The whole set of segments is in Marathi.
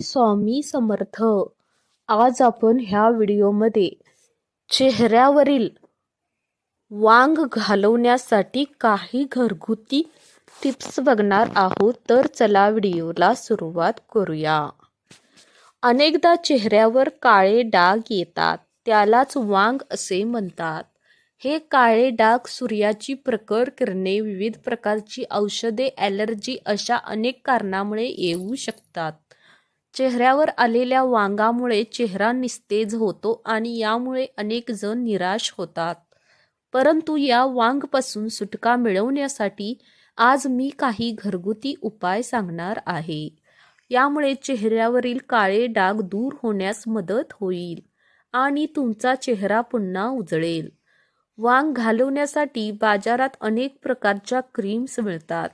स्वामी समर्थ. आज आपण ह्या व्हिडिओमध्ये चेहऱ्यावरील वांग घालवण्यासाठी काही घरगुती टिप्स बघणार आहोत. तर चला व्हिडिओला सुरुवात करूया. अनेकदा चेहऱ्यावर काळे डाग येतात. त्यालाच वांग असे म्हणतात. हे काळे डाग सूर्याची प्रखर किरणे विविध प्रकारची औषधे ॲलर्जी अशा अनेक कारणामुळे येऊ शकतात. चेहऱ्यावर आलेल्या वांगामुळे चेहरा निस्तेज होतो आणि यामुळे अनेक जण निराश होतात. परंतु या वांगपासून सुटका मिळवण्यासाठी आज मी काही घरगुती उपाय सांगणार आहे. यामुळे चेहऱ्यावरील काळे डाग दूर होण्यास मदत होईल आणि तुमचा चेहरा पुन्हा उजळेल. वांग घालवण्यासाठी बाजारात अनेक प्रकारच्या क्रीम्स मिळतात.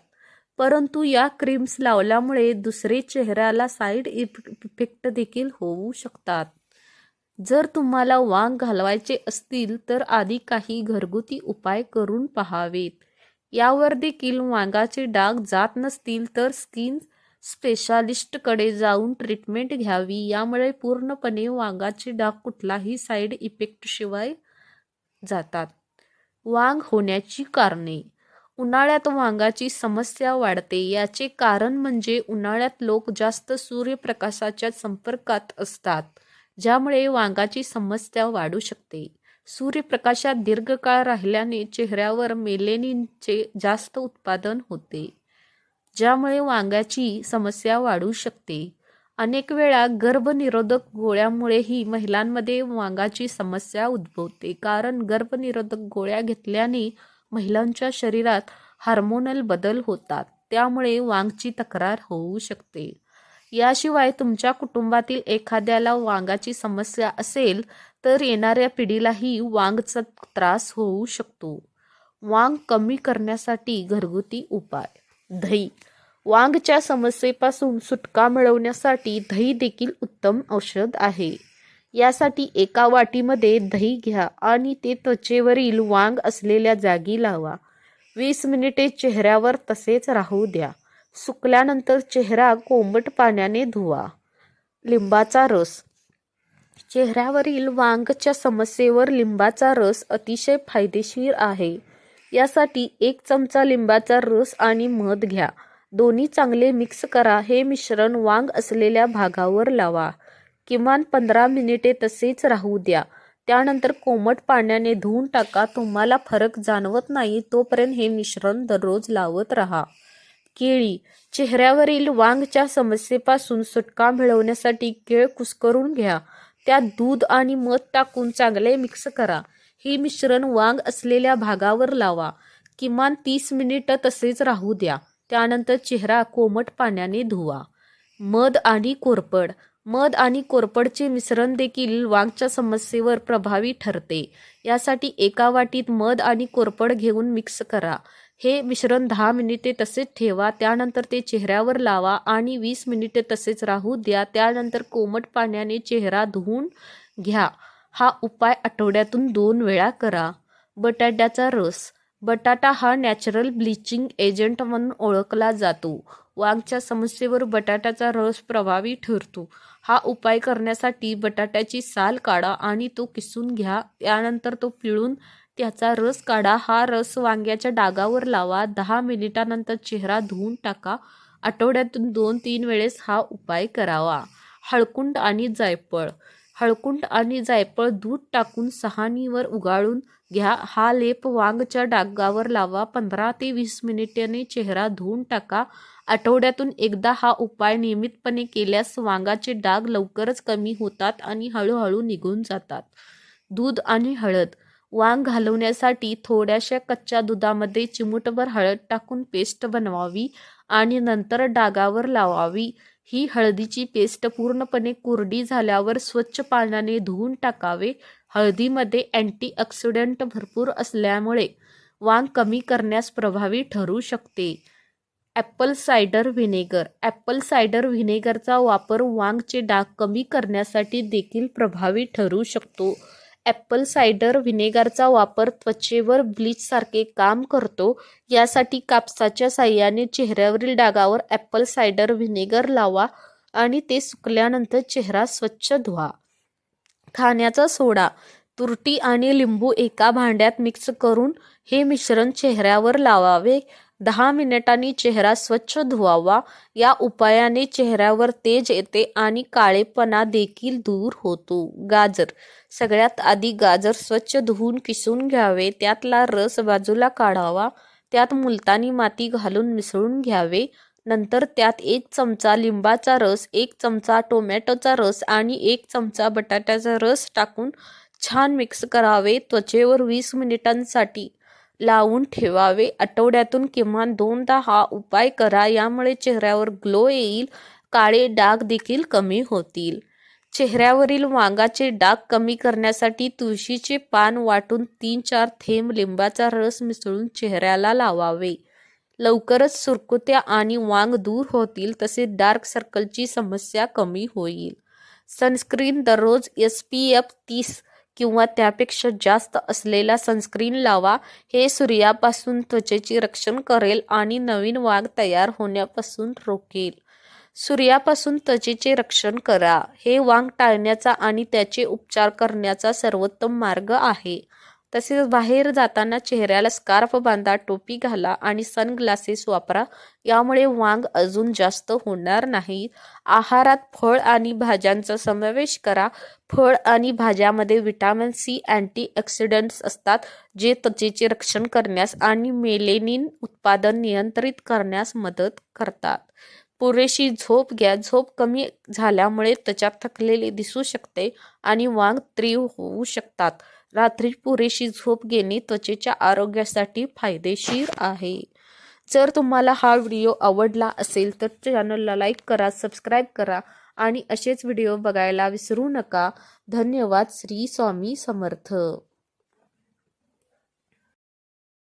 परंतु या क्रीम्स लावल्यामुळे दुसरे चेहऱ्याला साईड इफेक्ट देखील होऊ शकतात. जर तुम्हाला वांग घालवायचे असतील तर आधी काही घरगुती उपाय करून पहावेत. यावर देखील वांगाचे डाग जात नसतील तर स्किन स्पेशालिस्टकडे जाऊन ट्रीटमेंट घ्यावी. यामुळे पूर्णपणे वांगाचे डाग कुठलाही साईड इफेक्टशिवाय जातात. वांग होण्याची कारणे. उन्हाळ्यात वांगाची समस्या वाढते. याचे कारण म्हणजे उन्हाळ्यात लोक जास्त सूर्यप्रकाशाच्या संपर्कात असतात ज्यामुळे वांगाची समस्या वाढू शकते. सूर्यप्रकाशात दीर्घकाळ राहिल्याने चेहऱ्यावर मेलेनिनचे जास्त उत्पादन होते ज्यामुळे वांग्याची समस्या वाढू शकते. अनेक वेळा गर्भनिरोधक गोळ्यामुळेही महिलांमध्ये वांगाची समस्या उद्भवते कारण गर्भनिरोधक गोळ्या घेतल्याने महिलांच्या शरीरात हार्मोनल बदल होतात. त्यामुळे वांगची तक्रार होऊ शकते. याशिवाय तुमच्या कुटुंबातील एखाद्याला वांगाची समस्या असेल तर येणाऱ्या पिढीलाही वांगचा त्रास होऊ शकतो. वांग कमी करण्यासाठी घरगुती उपाय. दही. वांगच्या समस्येपासून सुटका मिळवण्यासाठी दही देखील उत्तम औषध आहे. यासाठी एका वाटीमध्ये दही घ्या आणि ते त्वचेवरील वांग असलेल्या जागी लावा. वीस मिनिटे चेहऱ्यावर तसेच राहू द्या. सुकल्यानंतर चेहरा कोंबट पाण्याने धुवा. लिंबाचा रस. चेहऱ्यावरील वांगच्या समस्येवर लिंबाचा रस अतिशय फायदेशीर आहे. यासाठी एक चमचा लिंबाचा रस आणि मध घ्या. दोन्ही चांगले मिक्स करा. हे मिश्रण वांग असलेल्या भागावर लावा. किमान पंधरा मिनिटे तसेच राहू द्या. त्यानंतर कोमट पाण्याने धुवून टाका. तुम्हाला फरक जाणवत नाही तोपर्यंत हे मिश्रण दररोज लावत राहा. केळी. चेहऱ्यावरील वांगच्या समस्येपासून सुटका मिळवण्यासाठी केळ कुस्करून घ्या. त्यात दूध आणि मध टाकून चांगले मिक्स करा. हे मिश्रण वांग असलेल्या भागावर लावा. किमान तीस मिनिटं तसेच राहू द्या. त्यानंतर चेहरा कोमट पाण्याने धुवा. मध आणि कोरपड. मध आणि कोरपडचे मिश्रण देखील वांगच्या समस्येवर प्रभावी ठरते. यासाठी एका वाटीत मध आणि कोरपड घेऊन मिक्स करा. हे मिश्रण दहा मिनिटे तसेच ठेवा त्यानंतर ते चेहऱ्यावर लावा आणि वीस मिनिटे तसेच राहू द्या. त्यानंतर कोमट पाण्याने चेहरा धुवून घ्या. हा उपाय आठवड्यातून दोन वेळा करा. बटाट्याचा रस. बटाटा हा नॅचरल ब्लिचिंग एजंट म्हणून ओळखला जातो. वांगच्या समस्येवर बटाट्याचा रस प्रभावी ठरतो. हा उपाय करण्यासाठी बटाट्याची साल काढा आणि तो किसून घ्या. त्यानंतर तो पिळून त्याचा रस काढा. हा रस वांग्याच्या डागावर लावा. दहा मिनिटानंतर चेहरा धुवून टाका. आठवड्यातून दोन तीन वेळेस हा उपाय करावा. हळकुंड आणि जायफळ. हळकुंड आणि जायफळ दूध टाकून सहानीवर उगाळून घ्या. हा लेप वांगच्या डागावर लावा. पंधरा ते वीस मिनिटांनी चेहरा धुवून टाका. आठवड्यातून एकदा हा उपाय नियमितपणे केल्यास वांगाचे डाग लवकरच कमी होतात आणि हळूहळू निघून जातात. दूध आणि हळद. वांग घालवण्यासाठी थोड्याशा कच्च्या दुधामध्ये चिमूटभर हळद टाकून पेस्ट बनवावी आणि नंतर डागावर लावावी. ही हळदीची पेस्ट पूर्णपणे कोरडी झाल्यावर स्वच्छ पाण्याने धुवून टाकावे. हळदीमध्ये अँटीऑक्सिडंट भरपूर असल्यामुळे वांग कमी करण्यास प्रभावी ठरू शकते. Apple cider vinegar. Apple cider व्हिनेगरचा वापर वांगचे डाग कमी करण्यासाठी देखील प्रभावी ठरू शकतो. ॲपल सायडर व्हिनेगरचा वापर त्वचेवर ब्लीचसारखे काम करतो. यासाठी कापसाच्या साह्याने चेहऱ्यावरील डागावर ॲपल सायडर व्हिनेगर लावा आणि ते सुकल्यानंतर चेहरा स्वच्छ धुवा. खाण्याचा सोडा तुरटी आणि लिंबू एका भांड्यात मिक्स करून हे मिश्रण चेहऱ्यावर लावावे. दहा मिनिटांनी चेहरा स्वच्छ धुवावा. या उपायाने चेहऱ्यावर तेज येते आणि काळेपणा देखील दूर होतो. गाजर. सगळ्यात आधी गाजर स्वच्छ धुवून किसून घ्यावे. त्यातला रस बाजूला काढावा. त्यात मुलतानी माती घालून मिसळून घ्यावे. नंतर त्यात एक चमचा लिंबाचा रस एक चमचा टोमॅटोचा रस आणि एक चमचा बटाट्याचा रस टाकून छान मिक्स करावे. त्वचेवर वीस मिनिटांसाठी. लावून ठेवावे. आठवड्यातून किमान दोनदा हा उपाय करा. यामुळे चेहऱ्यावर ग्लो येईल. काळे डाग देखील कमी होतील. चेहऱ्यावरील वांगाचे डाग कमी करण्यासाठी तुळशीचे पान वाटून तीन चार थेंब लिंबाचा रस मिसळून चेहऱ्याला लावावे. लवकरच सुरकुत्या आणि वांग दूर होतील. तसे डार्क सर्कलची समस्या कमी होईल. सनस्क्रीन दररोज एस पी एफ तीस किंवा त्यापेक्षा जास्त असलेला सनस्क्रीन लावा. हे सूर्यापासून त्वचेचे रक्षण करेल आणि नवीन वाघ तयार होण्यापासून रोकेल. सूर्यापासून त्वचेचे रक्षण करा. हे वांग टाळण्याचा आणि त्याचे उपचार करण्याचा सर्वोत्तम मार्ग आहे. तसेच बाहेर जाताना चेहऱ्याला स्कार्फ बांधा टोपी घाला आणि सनग्लासेस वापरा. यामुळे वांग अजून जास्त होणार नाही. आहारात फळ आणि भाज्यांचा समावेश करा. फळ आणि भाज्यामध्ये विटॅमिन सी अँटीऑक्सिडंट्स असतात जे त्वचेचे रक्षण करण्यास आणि मेलेनिन उत्पादन नियंत्रित करण्यास मदत करतात. पुरेशी झोप घ्या. झोप कमी झाल्यामुळे त्वचा थकलेली दिसू शकते आणि वांग तीव्र होऊ शकतात. रात्री पुरेशी झोप घेणे त्वचेच्या आरोग्यासाठी फायदेशीर आहे. जर तुम्हाला हा व्हिडिओ आवडला असेल तर चॅनलला लाईक करा सबस्क्राईब करा आणि असेच व्हिडिओ बघायला विसरू नका. धन्यवाद. श्री स्वामी समर्थ.